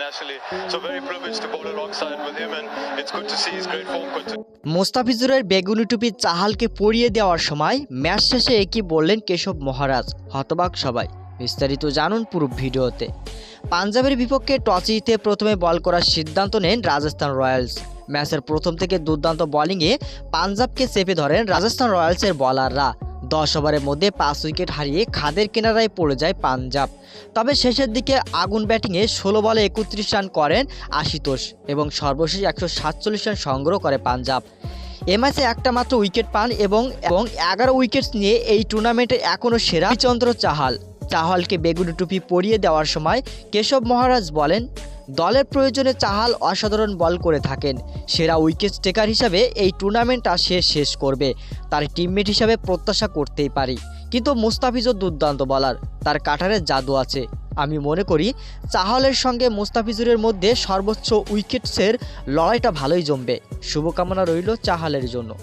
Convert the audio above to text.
internationally. So very privileged to bowl alongside with him, and it's good to see his great form continue. মোস্তাফিজুরের বেগুনি টুপি চাহালকে পরিয়ে দেওয়ার সময় match শেষে একই বললেন কেশব মহারাজ হতবাক সবাই বিস্তারিত জানুন পুরো ভিডিওতে পাঞ্জাবের বিপক্ষে টসে জিতে প্রথমে বল করার সিদ্ধান্ত নেন রাজস্থান রয়্যালস ম্যাচের প্রথম থেকে দুর্দান্ত বোলিংয়ে পাঞ্জাবকে চেপে ধরেন রাজস্থান রয়্যালসের বলাররা দশ ওভারের মধ্যে পাঁচ উইকেট হারিয়ে খাদের কিনারায় পড়ে যায় পাঞ্জাব। তবে শেষের দিকে আগুন ব্যাটিংয়ে ষোলো বলে একত্রিশ রান করেন আশিতোষ এবং সর্বশেষ একশো সাতচল্লিশ রান সংগ্রহ করে পাঞ্জাব। এ ম্যাচে একটা মাত্র উইকেট পান এবং এবং এগারো উইকেট নিয়ে এই টুর্নামেন্টে এখনও সেরা চন্দ্র চাহাল। চাহালকে বেগুনি টুপি পরিয়ে দেওয়ার সময় কেশব মহারাজ বলেন দলের প্রয়োজনে চাহাল অসাধারণ বল করে থাকেন। সেরা উইকেট টেকার হিসাবে এই টুর্নামেন্টটা সে শেষ করবে। তার টিমমেট হিসাবে প্রত্যাশা করতেই পারি। কিন্তু মুস্তাফিজও দুর্দান্ত বলার তার কাটারের জাদু আছে। আমি মনে করি, চাহালের সঙ্গে মুস্তাফিজুরের মধ্যে সর্বোচ্চ উইকেটসের লড়াইটা ভালোই জমবে। শুভকামনা রইল চাহালের জন্য।